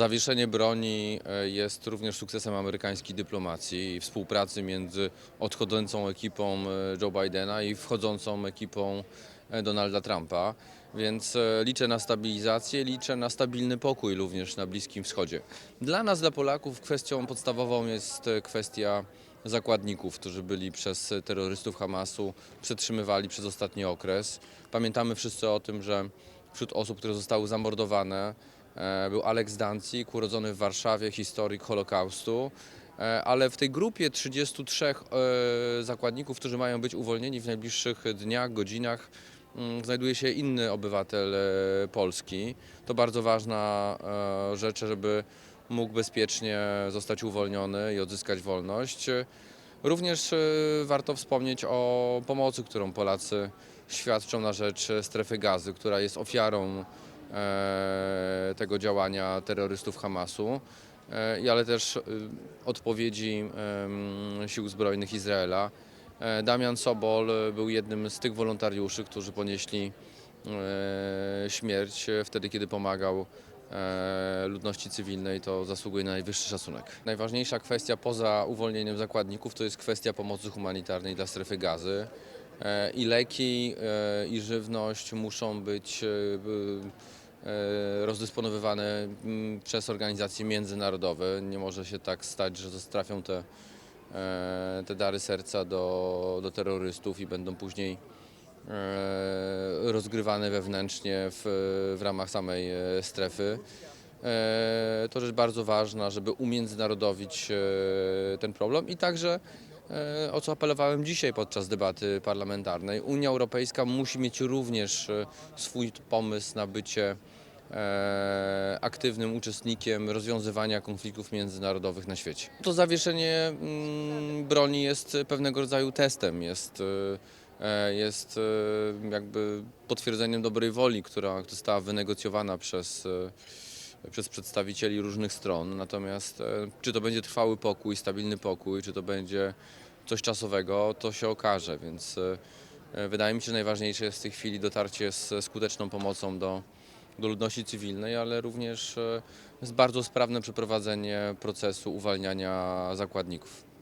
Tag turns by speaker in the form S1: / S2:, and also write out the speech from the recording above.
S1: Zawieszenie broni e, jest również sukcesem amerykańskiej dyplomacji i współpracy między odchodzącą ekipą e, Joe Bidena i wchodzącą ekipą e, Donalda Trumpa. Więc liczę na stabilizację, liczę na stabilny pokój również na Bliskim Wschodzie. Dla nas, dla Polaków, kwestią podstawową jest kwestia zakładników, którzy byli przez terrorystów Hamasu przetrzymywali przez ostatni okres. Pamiętamy wszyscy o tym, że wśród osób, które zostały zamordowane, był Aleks Dancik, urodzony w Warszawie, historyk Holokaustu. E, Ale w tej grupie 33 e, zakładników, którzy mają być uwolnieni w najbliższych dniach, godzinach, mm, znajduje się inny obywatel e, Polski. To bardzo ważna e, rzecz, żeby mógł bezpiecznie zostać uwolniony i odzyskać wolność. Również e, warto wspomnieć o pomocy, którą Polacy świadczą na rzecz strefy gazy, która jest ofiarą e, tego działania terrorystów Hamasu, e, ale też e, odpowiedzi sił zbrojnych Izraela. E, Damian Sobol był jednym z tych wolontariuszy, którzy ponieśli śmierć wtedy, kiedy pomagał ludności cywilnej, to zasługuje na najwyższy szacunek. Najważniejsza kwestia poza uwolnieniem zakładników to jest kwestia pomocy humanitarnej dla strefy gazy. I leki, i żywność muszą być rozdysponowywane mm, przez organizacje międzynarodowe. Nie może się tak stać, że trafią te, e, te dary serca do, do terrorystów i będą później e, rozgrywane wewnętrznie w, w ramach samej e, strefy. E, To rzecz bardzo ważna, żeby umiędzynarodowić e, ten problem i także e, o co apelowałem dzisiaj podczas debaty parlamentarnej. Unia Europejska musi mieć również e, swój pomysł na bycie e, aktywnym uczestnikiem rozwiązywania konfliktów międzynarodowych na świecie. To zawieszenie mm, broni jest pewnego rodzaju testem, jest, e, jest e, jakby potwierdzeniem dobrej woli, która została wynegocjowana przez e, przez przedstawicieli różnych stron. Natomiast e, czy to będzie trwały pokój, stabilny pokój, czy to będzie coś czasowego, to się okaże. Więc e, wydaje mi się, że najważniejsze jest w tej chwili dotarcie z skuteczną pomocą do, do ludności cywilnej, ale również e, jest bardzo sprawne przeprowadzenie procesu uwalniania zakładników.